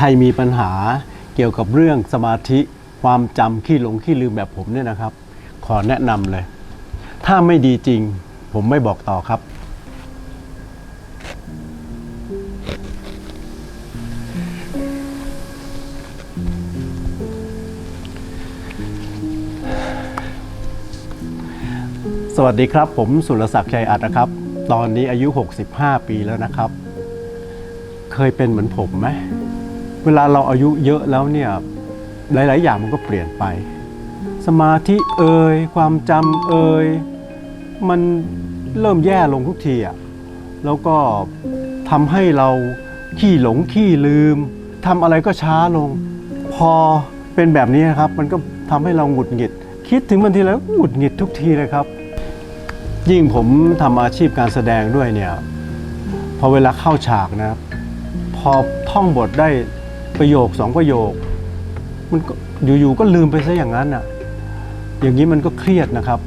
ใครมีปัญหาเกี่ยวกับเรื่องสมาธิความจำขี้หลงขี้ลืมแบบผมเนี่ยนะครับ ขอแนะนำเลย ถ้าไม่ดีจริง ผมไม่บอกต่อครับ สวัสดีครับ ผมสุรศักดิ์ชัยอัดนะครับ ตอนนี้อายุ 65 ปีแล้วนะครับ เคยเป็นเหมือนผมไหม วลาเราอายุเยอะแล้วเนี่ยหลาย ๆ อย่างมันก็เปลี่ยนไป สมาธิเอ่ยความจำเอ่ยมันเริ่มแย่ลงทุกทีอะแล้วก็ทำให้เราขี้หลงขี้ลืมทำอะไรก็ช้าลง พอเป็นแบบนี้นะครับ มันก็ทำให้เราหงุดหงิด คิดถึงมันทีแล้วหงุดหงิดทุกทีเลยครับ ยิ่งผมทำอาชีพการแสดงด้วยเนี่ยพอเวลาเข้าฉากนะครับพอท่องบทได้ ประโยคสองประโยค มันก็อยู่ๆก็ลืมไปซะอย่างนั้นอะ อย่างนี้มันก็เครียดนะครับ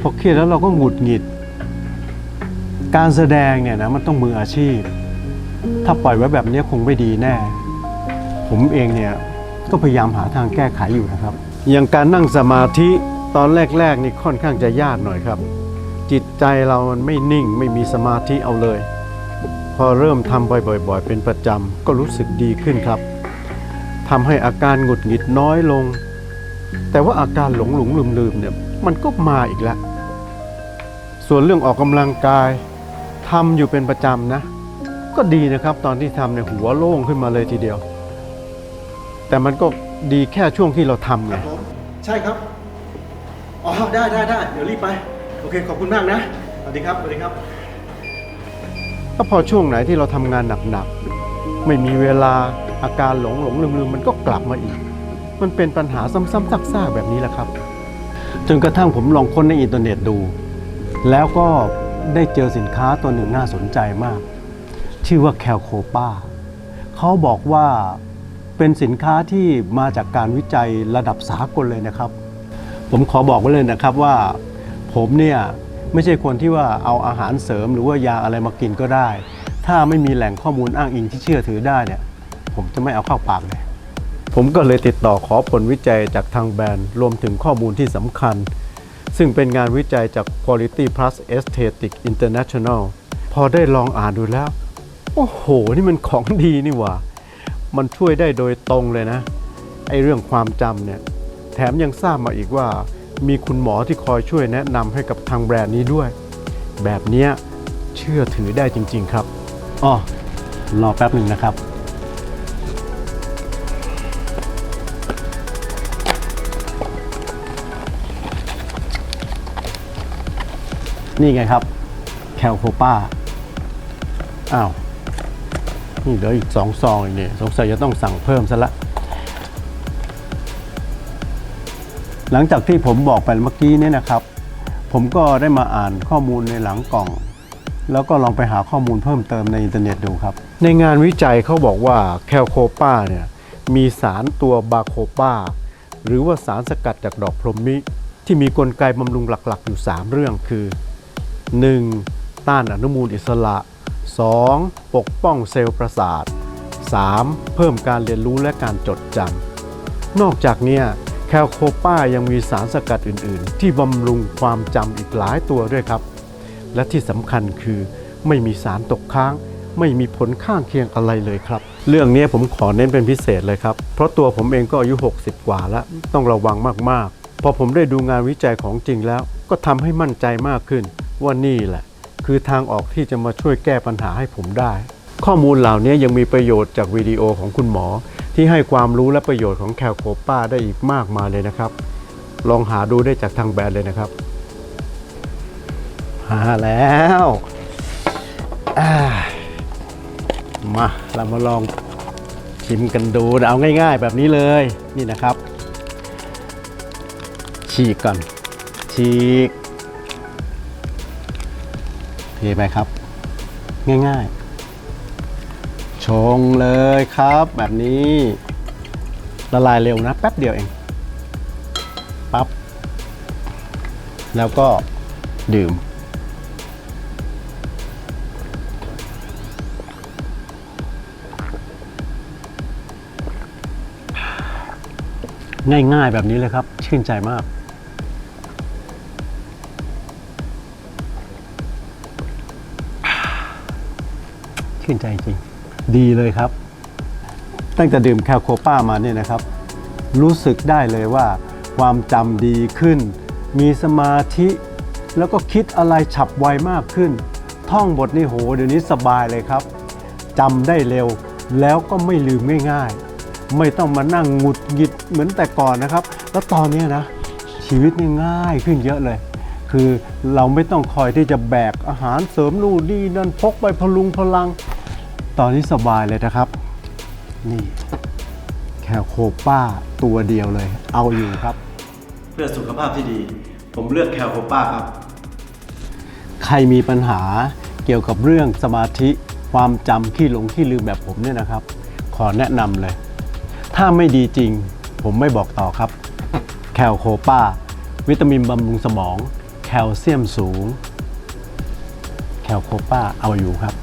พอเครียดแล้วเราก็หงุดหงิด การแสดงเนี่ยนะมันต้องมืออาชีพ ถ้าปล่อยไว้แบบนี้คงไม่ดีแน่ ผมเองเนี่ยก็พยายามหาทางแก้ไขอยู่นะครับ อย่างการนั่งสมาธิตอนแรกๆนี่ค่อนข้างจะยากหน่อยครับ จิตใจเรามันไม่นิ่งไม่มีสมาธิเอาเลย พอเริ่มทำบ่อยๆ เป็นประจำก็รู้สึกดีขึ้นครับทำให้อาการหงุดหงิดน้อยลง แต่ว่าอาการหลงหลงลืมลืมเนี่ยมันก็มาอีกแล้ว ส่วนเรื่องออกกำลังกายทำอยู่เป็นประจำนะ ก็ดีนะครับ ตอนที่ทำเนี่ยหัวโล่งขึ้นมาเลยทีเดียว แต่มันก็ดีแค่ช่วงที่เราทำไงใช่ครับอ๋อได้ได้ได้เดี๋ยวรีบไป โอเคขอบคุณมากนะสวัสดีครับสวัสดีครับ ก็พอช่วงไหนที่เราทำงานหนักๆไม่มีเวลาอาการหลงหลงลืมลืมมันก็กลับมาอีก มันเป็นปัญหาซ้ำๆซากๆแบบนี้แหละครับ จนกระทั่งผมลองค้นในอินเทอร์เน็ตดู แล้วก็ได้เจอสินค้าตัวหนึ่งน่าสนใจมาก ชื่อว่าแคลโคปาเขาบอกว่าเป็นสินค้าที่มาจากการวิจัยระดับสากลเลยนะครับ ผมขอบอกไว้เลยนะครับว่าผมเนี่ย ไม่ใช่คนที่ว่าเอาอาหารเสริมหรือว่ายาอะไรมากินก็ได้ ถ้าไม่มีแหล่งข้อมูลอ้างอิงที่เชื่อถือได้เนี่ยผมจะไม่เอาเข้าปากเลย ผมก็เลยติดต่อขอผลวิจัยจากทางแบรนด์ รวมถึงข้อมูลที่สำคัญ ซึ่งเป็นงานวิจัยจาก Quality Plus Aesthetic International พอได้ลองอ่านดูแล้ว โอ้โห นี่มันของดีนี่หว่า มันช่วยได้โดยตรงเลยนะ ไอเรื่องความจำเนี่ย แถมยังทราบมาอีกว่า มีคุณหมอที่คอยช่วยแนะนำให้กับทางแบรนด์นี้ด้วย แบบเนี้ยเชื่อถือได้จริง ๆครับอ๋อรอแป๊บหนึ่งนะครับ นี่ไงครับแคลโคป้าอ้าว นี่เหลืออีกสองซองอีกเนี่ยสงสัยจะต้องสั่งเพิ่มซะละ หลังจากที่ผมบอกไปเมื่อกี้นี่นะครับ ผมก็ได้มาอ่านข้อมูลในหลังกล่อง แล้วก็ลองไปหาข้อมูลเพิ่มเติมในอินเทอร์เน็ตดูครับ ในงานวิจัยเขาบอกว่าแคลโคปาเนี่ยมีสารตัวบาโคปาหรือว่าสารสกัดจากดอกพรหมมิที่มีกลไกบำรุงหลักๆ อยู่ 3 เรื่องคือ 1. ต้านอนุมูลอิสระ 2. ปกป้องเซลล์ประสาท 3. เพิ่มการเรียนรู้และการจดจำนอกจากนี้ คลโคป้ายังมีสารสกัดอื่น ๆ ที่บำรุงความจำอีกหลายตัวด้วยครับ และที่สำคัญคือไม่มีสารตกค้าง ไม่มีผลข้างเคียงอะไรเลยครับ เรื่องนี้ผมขอเน้นเป็นพิเศษเลยครับ เพราะตัวผมเองก็อายุ 60 กว่าแล้ว ต้องระวังมาก ๆ พอผมได้ดูงานวิจัยของจริงแล้ว ก็ทำให้มั่นใจมากขึ้นว่านี่แหละ คือทางออกที่จะมาช่วยแก้ปัญหาให้ผมได้ ข้อมูลเหล่านี้ยังมีประโยชน์จากวิดีโอของคุณหมอ ที่ให้ความรู้และประโยชน์ของแคลโคป้าได้อีกมากมายเลยนะครับ ลองหาดูได้จากทางแบรนด์เลยนะครับหาแล้วามาเรามาลองชิมกันดูเอาง่าย ๆ แบบนี้เลยนี่นะครับ ฉีกก่อน ฉีกเทไปครับ ง่ายๆ ชงเลยครับแบบนี้ละลายเร็วนะ แป๊บเดียวเองปับ๊บแล้วก็ดื่ม ง่ายๆแบบนี้เลยครับ ชื่นใจมากชื่นใจจริง ดีเลยครับ ตั้งแต่ดื่มแคลโคป้ามาเนี่ยนะครับ รู้สึกได้เลยว่า ความจำดีขึ้น มีสมาธิแล้วก็คิดอะไรฉับไวมากขึ้น ท่องบทนี่โหเดี๋ยวนี้สบายเลยครับจำได้เร็วแล้วก็ไม่ลืมง่ายๆ ไม่ต้องมานั่งหงุดหงิดเหมือนแต่ก่อนนะครับ แล้วตอนนี้นะ ชีวิตนี่ง่ายขึ้นเยอะเลย คือเราไม่ต้องคอยที่จะแบกอาหารเสริมนู่นนี่นั่นพกไปพลุงพลัง ตอนนี้สบายเลยนะครับ นี่แคลโคป้าตัวเดียวเลย เอาอยู่ครับ เพื่อสุขภาพที่ดี ผมเลือกแคลโคป้าครับ ใครมีปัญหาเกี่ยวกับเรื่องสมาธิความจำขี้หลงขี้ลืมแบบผมเนี่ยนะครับ ขอแนะนำเลย ถ้าไม่ดีจริง ผมไม่บอกต่อครับ แคลโคป้า วิตามินบำรุงสมอง แคลเซียมสูง แคลโคป้าเอาอยู่ครับ